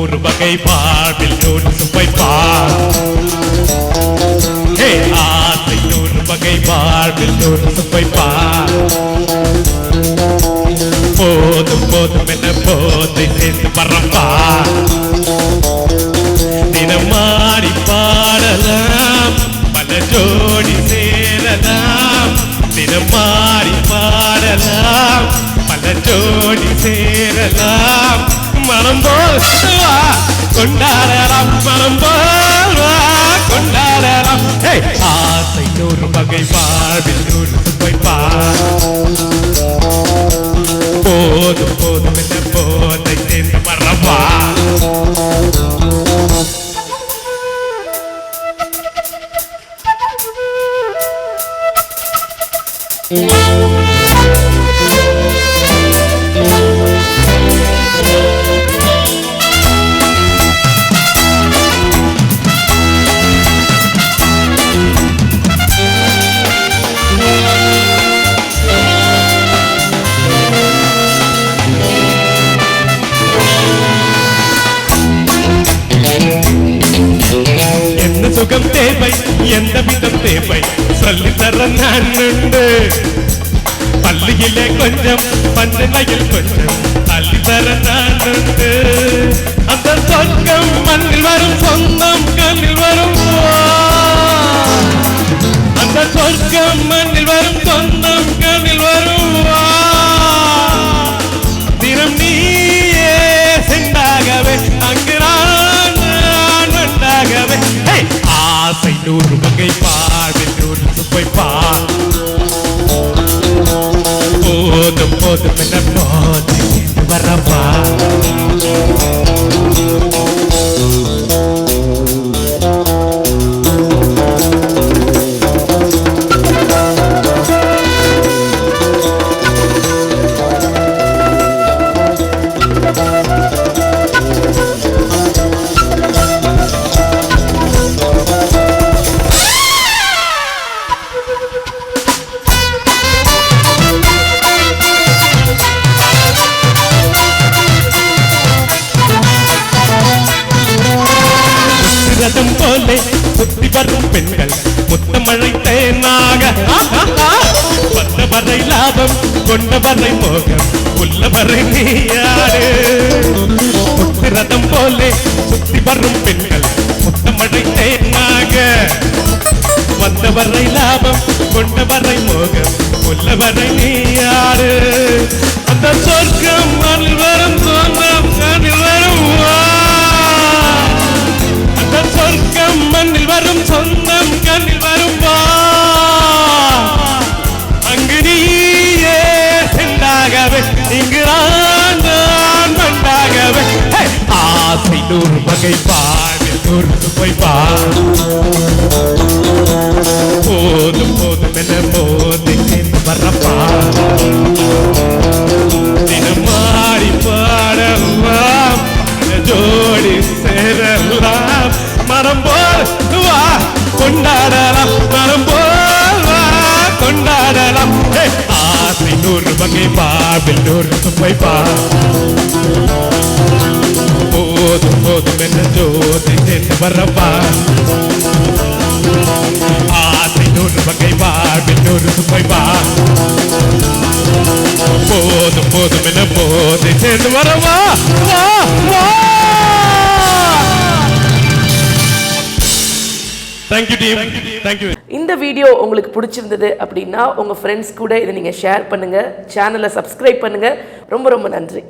நூறு வகை பாடில் நூறு சுவைப்பார் ஹே ஆசை நூறு வகை பாடில் நூறு சுவைப்பார் போதும் போதும் என்ன போதை சேர்ந்து பரப்பார். தினமாடி பாடலாம் பல ஜோடி சேரலாம். தினமாடி பாடலாம் பல ஜோடி சேரலாம். மனம் போல் வா கொண்டாடலாம் மனம் போல் வா கொண்டாடலாம். ஆசை நூறு வகை வாழ்வில் நூறு. சுகம் தேவை எந்த விதம் தேவை? சொல்லி தர நான் உண்டு பள்ளியிலே கொஞ்சம் பஞ்சனையில் கொஞ்சம் அள்ளி தர நான் உண்டு அந்த சொர்க்கம் மண்ணில் வரும் சொந்தம் போதும் போதும் போலே சுத்தி வரும் பெண்கள் முத்தமழை தேனாக வந்தவரை லாபம் கொண்டவரை மோகம் உள்ளவரை நீயாடு. ரதம் போலே சுத்தி வரும் பெண்கள் முத்தமழை தேனாக வந்தவரை லாபம் கொண்டவரை மோகம் உள்ளவரை நீயாடு. அந்த சொர்க்கம் மண்ணில் தோன்ற ஆசை நூறு வகை பாடு நூறு போதும் போதும் என்ன போது சேர்ந்து தினம் மாறி பாடலாம் ஜோடி சேரலாம். மரம் போல் வா கொண்டாடலாம் மரம் போல் வா கொண்டாடலாம். ஆசை நூறு வகை பாபில் நூறு சுவை பா போதும் போதும் என்ன ஜோதி சேர்ந்து வரப்பா ஆசை நூறு வகை வாழ்வில் நூறு சுவை வா போதும் போதும் என போதை சேர்ந்து வரவா வா வா thank you team thank you இந்த வீடியோ உங்களுக்கு பிடிச்சிருந்தது அப்படின்னா உங்கள் ஃப்ரெண்ட்ஸ் கூட இதை நீங்கள் ஷேர் பண்ணுங்கள் சேனலை சப்ஸ்கிரைப் பண்ணுங்கள் ரொம்ப ரொம்ப நன்றி.